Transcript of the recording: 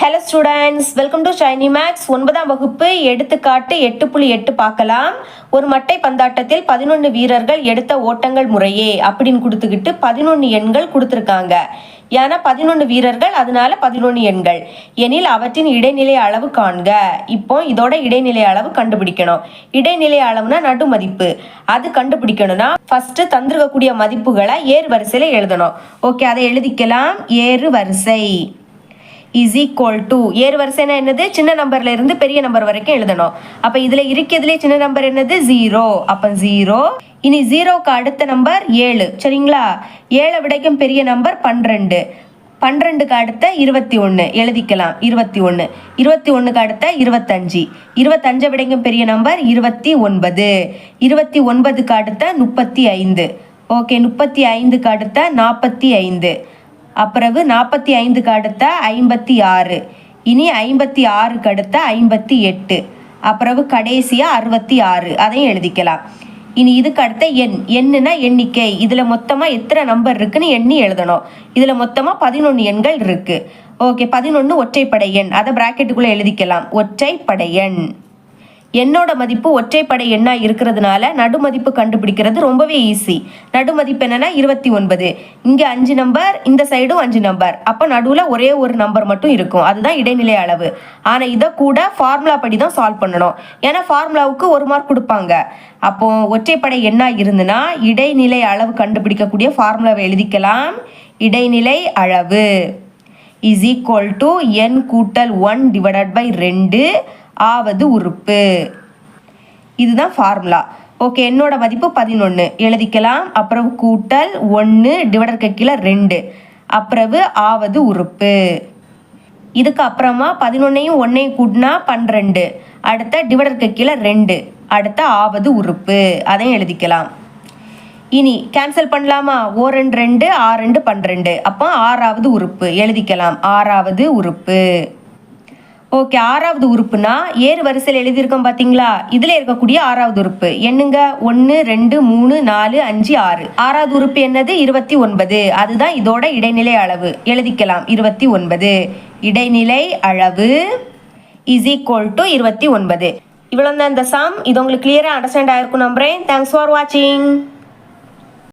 Hello students welcome to Shiny Max ஒன்பதாம் வகுப்பு எடுத்துக்காட்டு எட்டு புள்ளி எட்டு பார்க்கலாம். ஒரு மட்டை பந்தாட்டத்தில் பதினொன்று வீரர்கள் எடுத்த ஓட்டங்கள் முறையே அப்படின்னு கொடுத்துக்கிட்டு பதினொன்று எண்கள் கொடுத்துருக்காங்க. ஏன்னா பதினொன்று வீரர்கள் அதனால பதினொன்று எண்கள். எனில் அவற்றின் இடைநிலை அளவு காண்க. இப்போ இதோட இடைநிலை அளவு கண்டுபிடிக்கணும். இடைநிலை அளவுனா நடு மதிப்பு அது கண்டுபிடிக்கணும்னா ஃபர்ஸ்ட் தந்திருக்கக்கூடிய மதிப்புகளை ஏறு வரிசையில் எழுதணும். ஓகே அதை எழுதிக்கலாம். ஏறு வரிசை. இஸ் ஈக்குவல் டு ஏறு வரிசைனா என்னது? சின்ன நம்பர்ல இருந்து பெரிய நம்பர் வரைக்கும் எழுதணும். அப்ப இதுல இருக்கிறதுலே சின்ன நம்பர் என்னது? ஜீரோ அப்ப ஜீரோ இனி ஜீரோக்கு அடுத்த நம்பர் ஏழு. சரிங்களா? ஏழை விடைக்கும் பெரிய நம்பர் பன்னிரெண்டு. பன்னிரெண்டுக்கு அடுத்த இருபத்தி ஒன்று எழுதிக்கலாம். இருபத்தி ஒன்று இருபத்தி ஒன்றுக்கு அடுத்த இருபத்தஞ்சு. இருபத்தஞ்சை விடைக்கும் பெரிய நம்பர் இருபத்தி ஒன்பது. இருபத்தி ஒன்பதுக்கு அடுத்த முப்பத்தி ஐந்து. ஓகே முப்பத்தி ஐந்துக்கு அடுத்த நாற்பத்தி ஐந்து. அப்புறவு நாற்பத்தி ஐந்துக்கு அடுத்த ஐம்பத்தி ஆறு. இனி ஐம்பத்தி ஆறுக்கு அடுத்த ஐம்பத்தி எட்டு. அப்புறவு கடைசியாக அறுபத்தி ஆறு. அதையும் எழுதிக்கலாம். இனி இதுக்கு அடுத்த எண். எண்ணுனா எண்ணிக்கை. இதில் மொத்தமாக எத்தனை நம்பர் இருக்குன்னு எண்ணி எழுதணும். இதில் மொத்தமாக பதினொன்று எண்கள் இருக்குது ஓகே பதினொன்று ஒற்றைப்படை எண். அதை ப்ராக்கெட்டுக்குள்ளே எழுதிக்கலாம். ஒற்றைப்படை எண். எண்ணோட மதிப்பு ஒற்றைப்படை எண்ணா இருக்கிறதுனால நடுமதிப்பு கண்டுபிடிக்கிறது ரொம்பவே ஈஸி நடுமதிப்பு என்னன்னா இருபத்தி ஒன்பது. இங்கே அஞ்சு நம்பர் இந்த சைடும் அஞ்சு நம்பர் அப்போ நடுவில் ஒரே ஒரு நம்பர் மட்டும் இருக்கும். அதுதான் இடைநிலை அளவு. ஆனால் இதை கூட ஃபார்முலா படி தான் சால்வ் பண்ணணும். ஏன்னா ஃபார்முலாவுக்கு ஒரு மார்க் கொடுப்பாங்க. அப்போ ஒற்றைப்படை எண்ணா இருந்துன்னா இடைநிலை அளவு கண்டுபிடிக்கக்கூடிய ஃபார்முலாவை எழுதிக்கலாம். இடைநிலை அளவு இஸ் ஈக்குவல் டு என் கூட்டல் ஒன் டிவைடட் பை ரெண்டு ஆவது உறுப்பு. இதுதான் ஃபார்முலா ஓகே என்னோட மதிப்பு பதினொன்று எழுதிக்கலாம். அப்புறம் கூட்டல் ஒன்று டிவைடருக்கு கீழே ரெண்டு. அப்புறவு ஆவது உறுப்பு. இதுக்கு அப்புறமா பதினொன்னையும் ஒன்றையும் கூட்டினா பன்னிரெண்டு. அடுத்த டிவைடருக்கு கீழே ரெண்டு. அடுத்த ஆவது உறுப்பு. அதையும் எழுதிக்கலாம். இனி கேன்சல் பண்ணலாமா? ஓ ரெண்டு ரெண்டு ஆ ரெண்டு பன்னிரெண்டு. அப்போ ஆறாவது உறுப்பு. எழுதிக்கலாம். ஆறாவது உறுப்பு. ஓகே ஆறாவது உறுப்புனா ஏறு வரிசையில் எழுதியிருக்கோம் பார்த்தீங்களா இதில் இருக்கக்கூடிய ஆறாவது உறுப்பு. என்னங்க? ஒன்று ரெண்டு மூணு நாலு அஞ்சு ஆறு. ஆறாவது உறுப்பு என்னது? இருபத்தி ஒன்பது. அதுதான் இதோட இடைநிலை அளவு. எழுதிக்கலாம். இருபத்தி ஒன்பது. இடைநிலை அளவு இஸ் ஈக்குவல் டு இருபத்தி ஒன்பது. இவ்வளோ தான் இந்த சாம் இது உங்களுக்கு கிளியராக அண்டர்ஸ்டாண்ட் ஆயிருக்கும் நம்புறேன். தேங்க்ஸ் ஃபார் வாட்சிங்